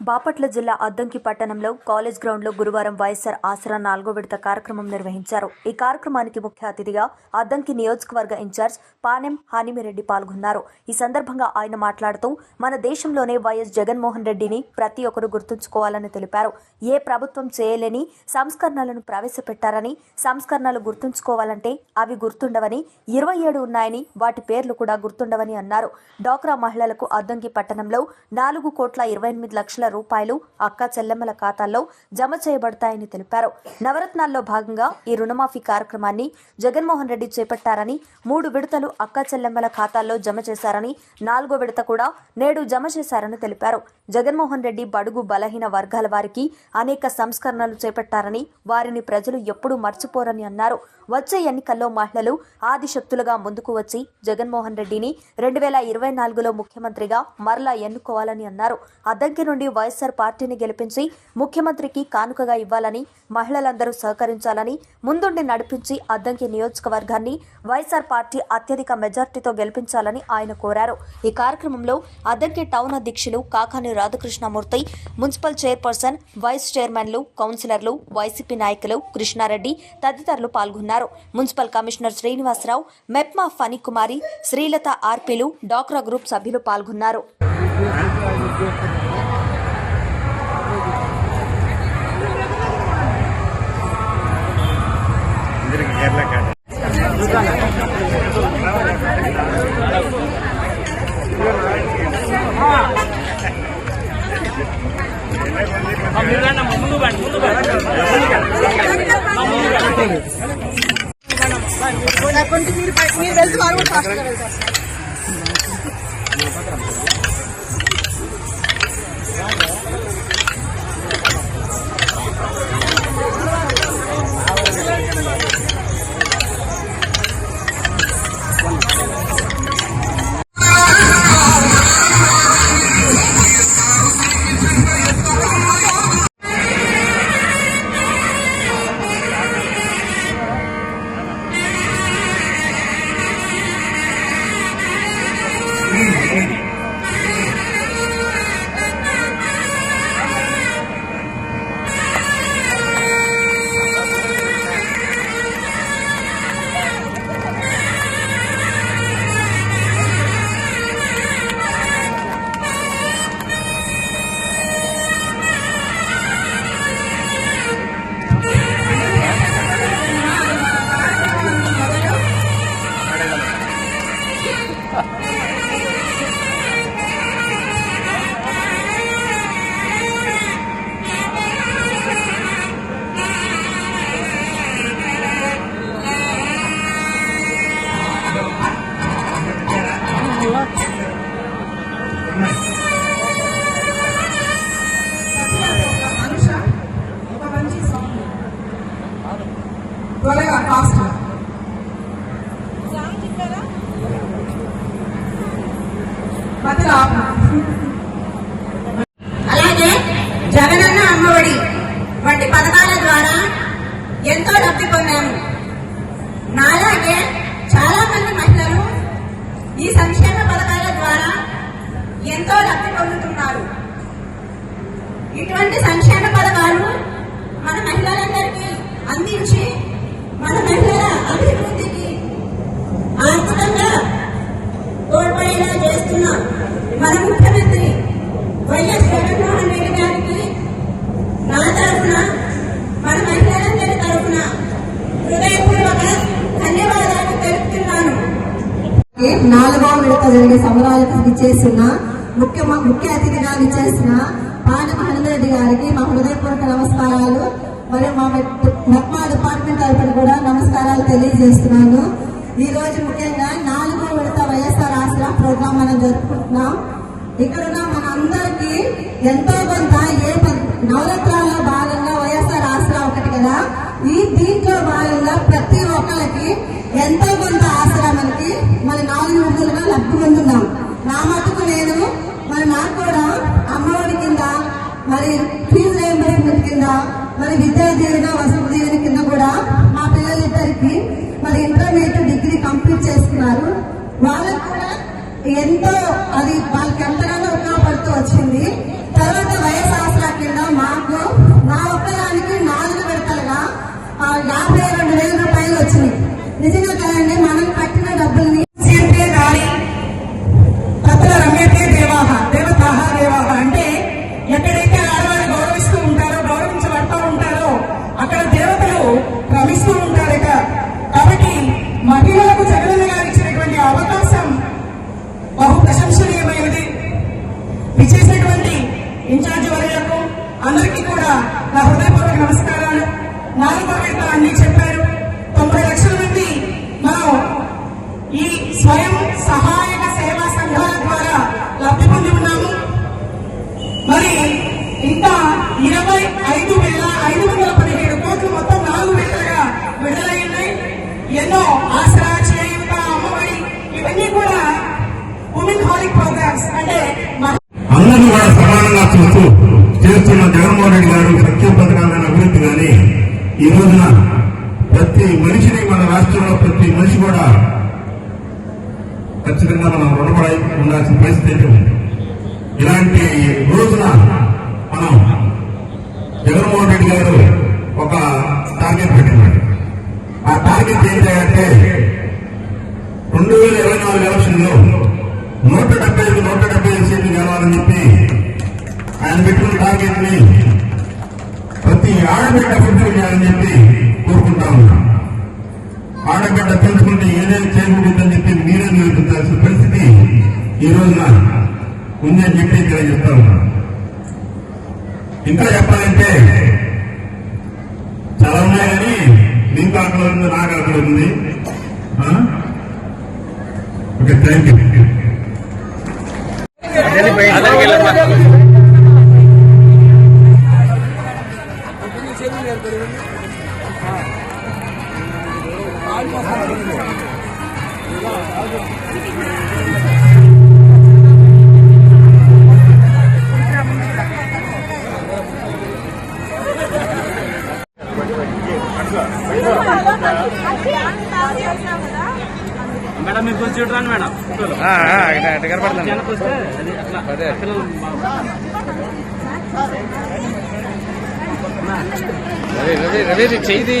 బాపట్ల జిల్లా అద్దంకి పట్టణంలో కాలేజ్ గ్రౌండ్లో గురువారం వైఎస్ఆర్ ఆసరా నాలుగో విడత కార్యక్రమం నిర్వహించారు. ఈ కార్యక్రమానికి ముఖ్య అతిథిగా అద్దంకి నియోజకవర్గ ఇన్ఛార్జ్ పానెం హానిమిరెడ్డి పాల్గొన్నారు. ఈ సందర్భంగా ఆయన మాట్లాడుతూ మన దేశంలోనే వైఎస్ జగన్మోహన్ రెడ్డిని ప్రతి ఒక్కరూ గుర్తుంచుకోవాలని తెలిపారు. ఏ ప్రభుత్వం చేయలేని సంస్కరణలను ప్రవేశపెట్టారని సంస్కరణలు గుర్తుంచుకోవాలంటే అవి గుర్తుండవని ఇరవై ఏడు ఉన్నాయని వాటి పేర్లు కూడా గుర్తుండవని అన్నారు. డాక్రా మహిళలకు అద్దంకి పట్టణంలో నాలుగు కోట్ల ఇరవై ఎనిమిది లక్షల రూపాయలు అక్క చెల్లెమ్మల ఖాతాల్లో జమ చేయబడతాయని తెలిపారు. నవరత్నాల్లో భాగంగా ఈ రుణమాఫీ కార్యక్రమాన్ని జగన్మోహన్ రెడ్డి చేపట్టారని మూడు విడతలు అక్క చెల్లెమ్మల ఖాతాల్లో జమ చేశారని నాలుగో విడత కూడా నేడు జమ చేశారని తెలిపారు. జగన్మోహన్ రెడ్డి బడుగు బలహీన వర్గాల వారికి అనేక సంస్కరణలు చేపట్టారని వారిని ప్రజలు ఎప్పుడూ మర్చిపోరని అన్నారు. వచ్చే ఎన్నికల్లో మహిళలు ఆదిశక్తులుగా ముందుకు వచ్చి జగన్మోహన్ రెడ్డిని రెండు వేల ఇరవై నాలుగులో ముఖ్యమంత్రిగా మరలా ఎన్నుకోవాలని అన్నారు. అద్దంకి నుండి వైఎస్సార్ పార్టీని గెలిపించి ముఖ్యమంత్రికి కానుకగా ఇవ్వాలని మహిళలందరూ సహకరించాలని ముందుండి నడిపించి అద్దంకి నియోజకవర్గాన్ని వైఎస్ఆర్ పార్టీ అత్యధిక మెజార్టీతో గెలిపించాలని ఆయన కోరారు. ఈ కార్యక్రమంలో అద్దంకి టౌన్ అధ్యక్షులు Kakani Radhakrishnamurthy municipal chairperson vice చైర్మన్లు కౌన్సిలర్లు వైసీపీ నాయకులు కృష్ణారెడ్డి తదితరులు పాల్గొన్నారు. మున్సిపల్ కమిషనర్ శ్రీనివాసరావు మెప్మా ఫణి కుమారి శ్రీలత ఆర్పీలు డాక్రా గ్రూప్ సభ్యులు పాల్గొన్నారు. కాదు మీరు మీరు వెళ్తే వారు కూడా ఫాస్ట్గా వెళ్తారు త్వరగా ఫాస్ట్ మధ్యలో. అలాగే జగనన్న అమ్మఒడి వంటి పథకాల ద్వారా ఎంతో లబ్ధి పొందాము. నాలాగే చాలా మంది మహిళలు ఈ సంక్షేమ పథకాల ద్వారా ఎంతో లబ్ధి పొందుతున్నారు. ఇటువంటి సంక్షేమ పథకాలు మన మహిళలందరికీ అందించి మన మహిళల అభివృద్ధికి ఆర్థికంగా తోడ్పడేలా చేస్తున్న మన ముఖ్యమంత్రి వైఎస్ జగన్మోహన్ రెడ్డి గారికి నా తరఫున మన మహిళలందరి తరఫున హృదయపూర్వక ధన్యవాదాలు తెలుపుతున్నాను నాలుగో విడత జరిగే సమరాలకు విచ్చేసిన ముఖ్య ముఖ్య అతిథిగా విచ్చేసిన పాన హనుమరెడ్డి గారికి మా హృదయపూర్వక నమస్కారాలు. మరియు మా మెప్మా డిపార్ట్మెంట్ తరఫున కూడా నమస్కారాలు తెలియజేస్తున్నాను. ఈ రోజు ముఖ్యంగా నాలుగో విడత వైఎస్ఆర్ ఆసరా ప్రోగ్రాం మనం జరుపుకుంటున్నాం. ఇక్కడున్న మన అందరికీ ఎంతో కొంత ఏ ప- నవరత్నాల్లో భాగంగా వైఎస్ఆర్ ఆసరా ఒకటి కదా. ఈ దీంట్లో భాగంగా ప్రతి ఒక్కరికి ఎంతో కొంత ఆసరా మనకి. మరి నాలుగు విడుదలుగా లబ్ధి పొందున్నాం. నా మటుకు నేను మరి నాకు కూడా అమ్మఒడి కింద మరి కూడా మరి విద్యా దీవెన వసతి దీవెన కింద కూడా మా పిల్లలిద్దరికి మరి ఇంటర్మీడియట్ డిగ్రీ కంప్లీట్ చేస్తున్నారు. వాళ్ళకు కూడా ఎంతో అది వాళ్ళకి ఎంతగానో ఉపయోగపడుతూ వచ్చింది. తర్వాత ఇన్ఛార్జ్ వర్యులకు అందరికీ కూడా నా హృదయపూర్వక నమస్కారాలు. నాలుగో విడత అన్ని చెప్పారు. తొంభై లక్షల మంది మనం ఈ స్వయం సహాయక సేవా సంఘాల ద్వారా లబ్ధి పొంది ఉన్నాము. మరి ఇంకా ఇరవై ఐదు వేల ఐదు వందల పదిహేడు కోట్లు మొత్తం నాలుగు వేలగా విడుదలై ఉన్నాయి ఎన్నో ఆసరా చేయుత అమ్మఒడి ఇవన్నీ కూడా ఉమెన్ హాలిక్ ప్రోగ్రామ్స్ అంటే మహిళ అందరినీ కూడా సమానంగా చూస్తూ చేస్తున్న జగన్మోహన్ రెడ్డి గారు సంక్షేమ పథకాలను అభివృద్ధి కానీ ఈ రోజున ప్రతి మనిషిని మన రాష్ట్రంలో ప్రతి మనిషి కూడా ఖచ్చితంగా మనం రుణపడి ఉండాల్సిన పరిస్థితి అయితే ఉంది? ఇలాంటి రోజున మనం జగన్మోహన్ రెడ్డి గారు ఒక టార్గెట్ పెట్టినాడు ఆ టార్గెట్ ఏంటంటే రెండు వేల ఇరవై నాలుగు ఎలక్షన్లో నూట డెబ్బై ఐదు నూట డెబ్బై ఐదు సీట్లు గెలవాలని చెప్పి ఆయన పెట్టిన టార్గెట్ని ప్రతి ఆడబిడ్డ ఫుడ్లు చేయాలని చెప్పి కోరుకుంటా ఉన్నాం. ఆడబిడ్డ తెలుసుకుంటే ఏదైనా చేయకూడదని చెప్పి మీరే నిలుపుతాల్సిన పరిస్థితి ఈ రోజున ఉందని చెప్పి ఇక్కడ చెప్తా ఉన్నా. ఇంకా చెప్పాలంటే చాలా ఉన్నాయి కానీ నీకు అక్కడ ఉంది నాకు అక్కడ ఉంది. Okay thank you Thank you. Madam మీరు కొంచెం మేడం. కనపడుతుంది. రవి రవి రవి చెయ్యి